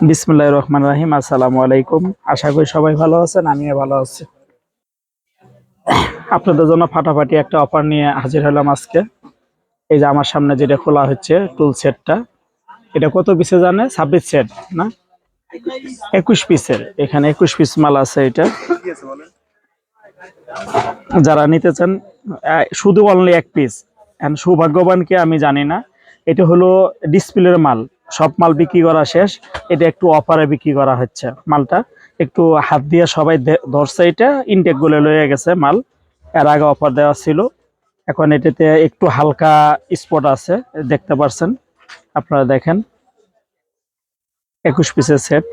বিসমুল্লাহ রহমান রাহিম, আসসালামু আলাইকুম। আশা করি সবাই ভালো আছেন, আমিও ভালো আছি। আপনাদের জন্য ফাটাফাটি একটা অফার নিয়ে হাজির হলাম আজকে। এই যে আমার সামনে যেটা খোলা হচ্ছে, টুল সেটটা। এটা কত পিসে জানে? ছাব্বিশ সেট, না? একুশ পিসের, এখানে একুশ পিস মাল আছে এটা। যারা নিতে চান শুধু অনলি এক পিস এন্ড সৌভাগ্যবানকে আমি জানি না। এটা হলো ডিসপ্লের মাল। সব মাল বিক্রি করা শেষ। এটা একটু অফারে বিক্রি করা হচ্ছে মালটা। একটু হাত দিয়ে সবাই ধরছে এটা ইনটেকগুলো লয়ে গেছে মাল। এর আগে অফার দেওয়া ছিল। এখন এটাতে একটু হালকা স্পট আছে, দেখতে পারছেন। আপনারা দেখেন। একুশ পিসের সেট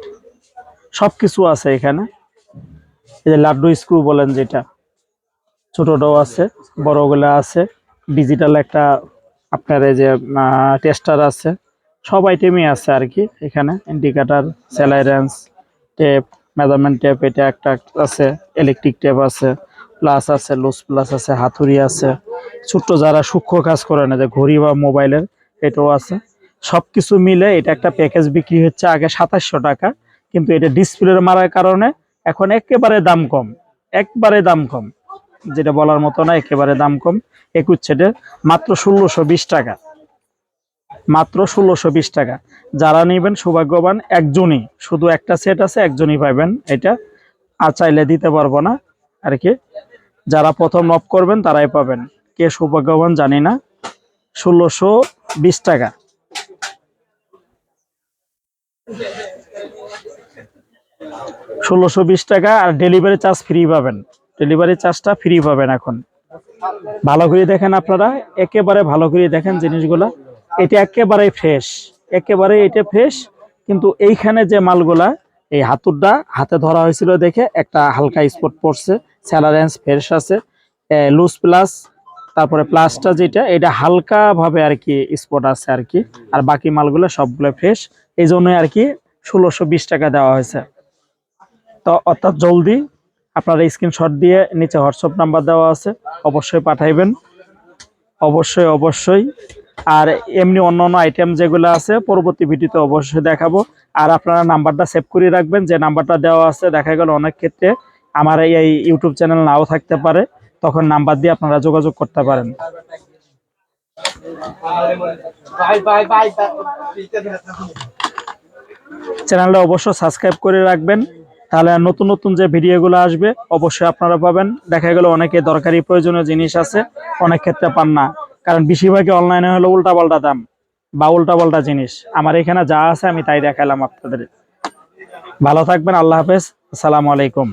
সব কিছু আছে এখানে। এই যে লাড্ডু স্ক্রু বলেন যেটা। ছোটটাও আছে, বড়গুলো আছে। ডিজিটাল একটা আপনার এই যে টেস্টার আছে। সব আইটেমই আছে আর কি এখানে ইন্ডিকেটার স্যালাইরেন্স টেপ মেজারমেন্ট টেপ এটা একটা আছে ইলেকট্রিক টেপ আছে প্লাস আছে লুজ প্লাস আছে, হাতুড়ি আছে। ছোট্ট যারা সূক্ষ্ম কাজ করে না, যে ঘড়ি বা মোবাইলের, এটাও আছে। সবকিছু মিলে এটা একটা প্যাকেজ বিক্রি হচ্ছে আগে সাতাশশো টাকা, কিন্তু এটা ডিসপ্লের মারার কারণে এখন একেবারে দাম কম, একবারে দাম কম। যেটা বলার মতো না, একেবারে দাম কম। একুশ সেটের মাত্র ষোলোশো বিশ টাকা। মাত্র ষোলোশো বিশ টাকা। যারা নেবেন সৌভাগ্যবান, একজনই। শুধু একটা সেট আছে, একজনই পাবেন এটা আর চাইলে দিতে পারব না। আর কি, যারা প্রথম অফ করবেন তারাই পাবেন। কে সৌভাগ্যবান জানি না। ষোলোশো বিশ টাকা। ষোলোশো বিশ টাকা আর ডেলিভারি চার্জ ফ্রি পাবেন। ডেলিভারি চার্জটা ফ্রি পাবেন এখন। ভালো করে দেখেন আপনারা। একেবারে ভালো করে দেখেন জিনিসগুলা। এটা একেবারে ফ্রেশ একেবারে এটা ফ্রেশ কিন্তু এইখানে যে মালগুলা, এই হাতুরটা হাতে ধরা হয়েছিল দেখে একটা হালকা স্পট পড়ছে স্যালারেন্স ফ্রেশ আছে লুজ প্লাস তারপরে প্লাসটা যেটা, এটা হালকা ভাবে আর কি স্পট আছে আর কি, আর বাকি মালগুলো সবগুলো ফ্রেশ এই জন্যই আর কি ষোলোশো বিশ টাকা দেওয়া হয়েছে। তো অর্থাৎ জলদি আপনারা স্ক্রিনশট দিয়ে নিচে হোয়াটসঅ্যাপ নাম্বার দেওয়া আছে, অবশ্যই পাঠাইবেন। অবশ্যই অবশ্যই আর এমনি অন্য অন্য আইটেম যেগুলো আছে পরবর্তী ভিডিওতে অবশ্যই দেখাবো। আর আপনারা নাম্বারটা সেভ করে রাখবেন যে নাম্বারটা দেওয়া আছে দেখা গেল অনেক ক্ষেত্রে আমার এই ইউটিউব চ্যানেল নাও থাকতে পারে তখন নাম্বার দিয়ে আপনারা যোগাযোগ করতে পারেন. চ্যানেলটা অবশ্যই সাবস্ক্রাইব করে রাখবেন তাহলে নতুন নতুন যে ভিডিওগুলো আসবে অবশ্যই আপনারা পাবেন। দেখা গেল অনেকে দরকারি প্রয়োজনীয় জিনিস আছে অনেক ক্ষেত্রে পান না। কারণ বেশিরভাগই অনলাইনে হলো উল্টা পাল্টা দাম বা উল্টা পাল্টা জিনিস। আমার এখানে যা আছে আমি তাই দেখালাম আপনাদের। ভালো থাকবেন, আল্লাহ হাফেজ। আসসালামু আলাইকুম।